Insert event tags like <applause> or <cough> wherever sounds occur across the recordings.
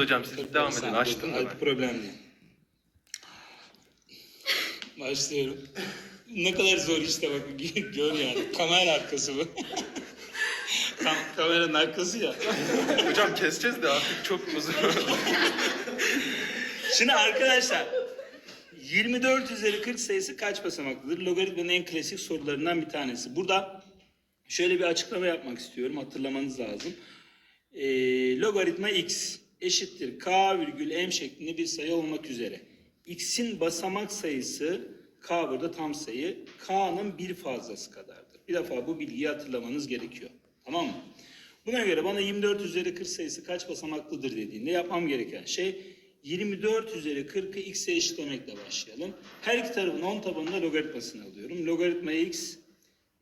hocam siz devam edin. Açtım da ben. problem değil. Başlıyorum. Ne kadar zor işte bak <laughs> gör yani. Kamera arkası bu. <laughs> Kam kameranın arkası ya. Hocam keseceğiz de artık çok uzun. <laughs> Şimdi arkadaşlar 24 üzeri 40 sayısı kaç basamaklıdır? Logaritmanın en klasik sorularından bir tanesi. Burada şöyle bir açıklama yapmak istiyorum. Hatırlamanız lazım. Ee, logaritma x eşittir k virgül m şeklinde bir sayı olmak üzere. x'in basamak sayısı k burada tam sayı. k'nın bir fazlası kadardır. Bir defa bu bilgiyi hatırlamanız gerekiyor. Tamam mı? Buna göre bana 24 üzeri 40 sayısı kaç basamaklıdır dediğinde yapmam gereken şey 24 üzeri 40'ı x'e eşitlemekle başlayalım. Her iki tarafın 10 tabanında logaritmasını alıyorum. Logaritma x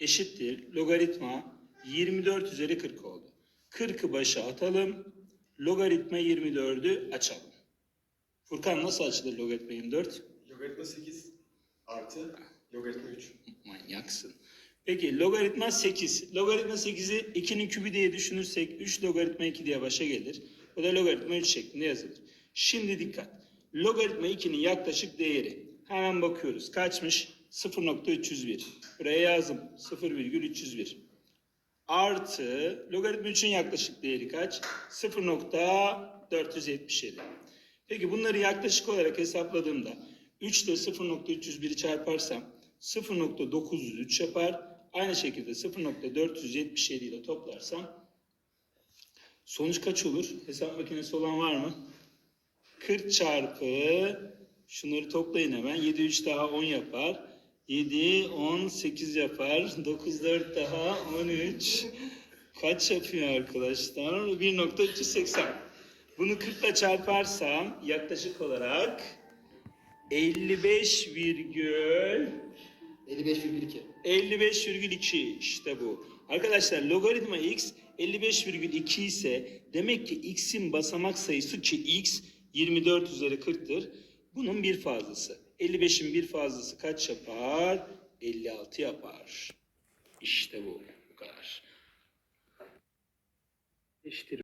eşittir. Logaritma 24 üzeri 40 oldu. 40'ı başa atalım. Logaritma 24'ü açalım. Furkan nasıl açılır logaritma 24? Logaritma 8 artı logaritma 3. Manyaksın. Peki logaritma 8. Logaritma 8'i 2'nin kübü diye düşünürsek 3 logaritma 2 diye başa gelir. O da logaritma 3 şeklinde yazılır. Şimdi dikkat. Logaritma 2'nin yaklaşık değeri. Hemen bakıyoruz. Kaçmış? 0.301. Buraya yazdım. 0,301. Artı logaritma 3'ün yaklaşık değeri kaç? 0.477. Peki bunları yaklaşık olarak hesapladığımda 3 ile 0.301'i çarparsam 0.903 yapar. Aynı şekilde 0.477 ile toplarsam sonuç kaç olur? Hesap makinesi olan var mı? 40 çarpı şunları toplayın hemen. 7 3 daha 10 yapar. 7 10 8 yapar. 9 4 daha 13. Kaç yapıyor arkadaşlar? 1.380. Bunu 40 ile çarparsam yaklaşık olarak 55 virgül 55,2. 55,2 işte bu. Arkadaşlar logaritma x 55,2 ise demek ki x'in basamak sayısı ki x 24 üzeri 40'tır. Bunun bir fazlası. 55'in bir fazlası kaç yapar? 56 yapar. İşte bu. Bu kadar. İşte